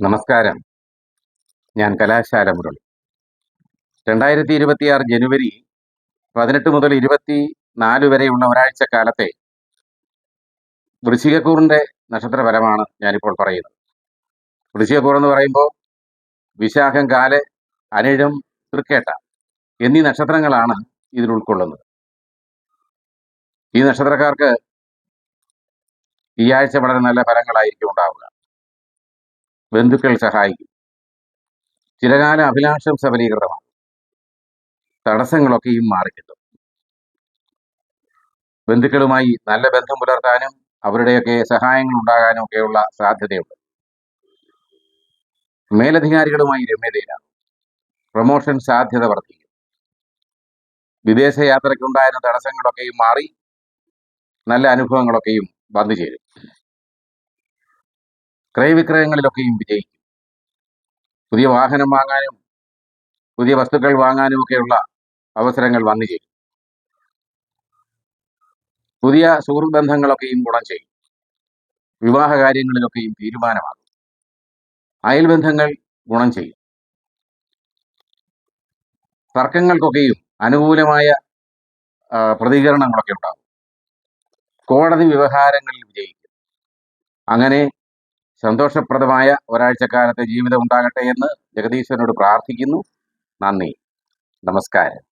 നമസ്കാരം. ഞാൻ കലാശാല മുരളി. രണ്ടായിരത്തി ഇരുപത്തിയാറ് ജനുവരി പതിനെട്ട് മുതൽ ഇരുപത്തി നാല് വരെയുള്ള ഒരാഴ്ച കാലത്തെ വൃശ്ചികക്കൂറിന്റെ നക്ഷത്രഫലമാണ് ഞാനിപ്പോൾ പറയുന്നത്. വൃശ്ചികക്കൂർ എന്ന് പറയുമ്പോൾ വിശാഖം കാൽ അനിഴം തൃക്കേട്ട എന്നീ നക്ഷത്രങ്ങളാണ് ഇതിൽ ഉൾക്കൊള്ളുന്നത്. ഈ നക്ഷത്രക്കാർക്ക് ഈ ആഴ്ച വളരെ നല്ല ഫലങ്ങളായിരിക്കും ഉണ്ടാവുക. ബന്ധുക്കൾ സഹായിക്കും. ചിരകാല അഭിലാഷം സബലീകൃതമാണ് തടസ്സങ്ങളൊക്കെയും മാറിക്കിട്ടും. ബന്ധുക്കളുമായി നല്ല ബന്ധം പുലർത്താനും അവരുടെയൊക്കെ സഹായങ്ങൾ ഉണ്ടാകാനും ഒക്കെയുള്ള സാധ്യതയുണ്ട്. മേലധികാരികളുമായി രമ്യതയിലാണ് പ്രൊമോഷൻ സാധ്യത വർദ്ധിക്കും. വിദേശ യാത്രയ്ക്കുണ്ടായിരുന്ന തടസ്സങ്ങളൊക്കെയും മാറി നല്ല അനുഭവങ്ങളൊക്കെയും വന്നു ചേരും ക്രയവിക്രയങ്ങളിലൊക്കെയും വിജയിക്കും. പുതിയ വാഹനം വാങ്ങാനും പുതിയ വസ്തുക്കൾ വാങ്ങാനും ഒക്കെയുള്ള അവസരങ്ങൾ വന്നു ചേരും. പുതിയ സുഹൃത്ത് ബന്ധങ്ങളൊക്കെയും ഗുണം ചെയ്യും. വിവാഹ കാര്യങ്ങളിലൊക്കെയും തീരുമാനമാകും. അയൽബന്ധങ്ങൾ ഗുണം ചെയ്യും. തർക്കങ്ങൾക്കൊക്കെയും അനുകൂലമായ പ്രതികരണങ്ങളൊക്കെ ഉണ്ടാകും. കോടതി വ്യവഹാരങ്ങളിൽ വിജയിക്കും. അങ്ങനെ സന്തോഷപ്രദമായ ഒരാഴ്ചക്കാലത്തെ ജീവിതം ഉണ്ടാകട്ടെ എന്ന് ജഗദീശ്വരനോട് പ്രാർത്ഥിക്കുന്നു. നന്ദി. നമസ്കാരം.